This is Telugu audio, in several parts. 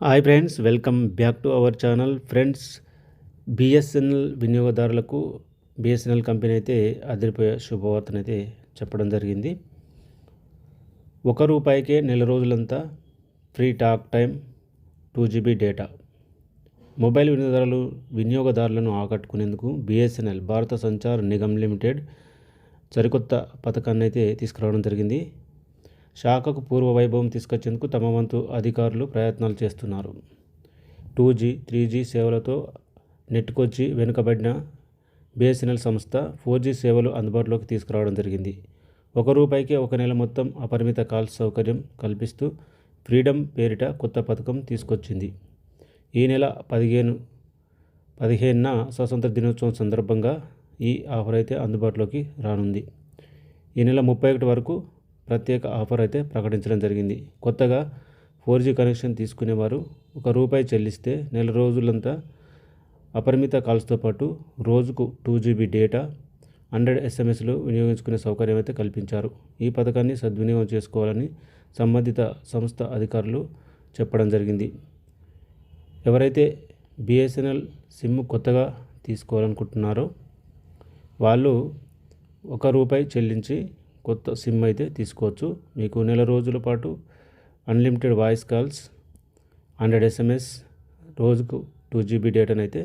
Hi friends welcome back to our channel friends BSNL వినియోగదారులకు బిఎస్ఎన్ఎల్ కంపెనీ అయితే అదిరిపోయే శుభవార్తనైతే చెప్పడం జరిగింది. ఒక రూపాయికే నెల రోజులంతా free talk time two GB data mobile వినియోగదారులు వినియోగదారులను ఆకట్టుకునేందుకు బిఎస్ఎన్ఎల్ భారత సంచార్ నిగమ్ లిమిటెడ్ సరికొత్త పథకాన్ని అయితే తీసుకురావడం జరిగింది. శాఖకు పూర్వ వైభవం తీసుకొచ్చేందుకు తమ వంతు అధికారులు ప్రయత్నాలు చేస్తున్నారు. టూ జీ త్రీ జీ సేవలతో నెట్టుకొచ్చి వెనుకబడిన బిఎస్ఎన్ఎల్ సంస్థ ఫోర్ జీ సేవలు అందుబాటులోకి తీసుకురావడం జరిగింది. ఒక రూపాయికే ఒక నెల మొత్తం అపరిమిత కాల్ సౌకర్యం కల్పిస్తూ ఫ్రీడమ్ పేరిట కొత్త పథకం తీసుకొచ్చింది. ఈ నెల పదిహేను పదిహేనున స్వతంత్ర దినోత్సవం సందర్భంగా ఈ ఆఫర్ అయితే అందుబాటులోకి రానుంది. ఈ నెల ముప్పై ఒకటి వరకు ప్రత్యేక ఆఫర్ అయితే ప్రకటించడం జరిగింది. కొత్తగా ఫోర్ జీ కనెక్షన్ తీసుకునేవారు. ఒక రూపాయి చెల్లిస్తే నెల రోజులంతా అపరిమిత కాల్స్తో పాటు రోజుకు టూ జీబీ డేటా హండ్రెడ్ ఎస్ఎంఎస్లు వినియోగించుకునే సౌకర్యం అయితే కల్పించారు. ఈ పథకాన్ని సద్వినియోగం చేసుకోవాలని సంబంధిత సంస్థ అధికారులు చెప్పడం జరిగింది. ఎవరైతే బిఎస్ఎన్ఎల్ సిమ్ కొత్తగా తీసుకోవాలనుకుంటున్నారో వాళ్ళు ఒక రూపాయి చెల్లించి కొత్త సిమ్ అయితే తీసుకోవచ్చు. మీకు నెల రోజుల పాటు unlimited voice calls hundred SMS రోజుకు టూ జీబీ డేటానైతే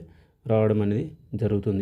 రావడం అనేది జరుగుతుంది.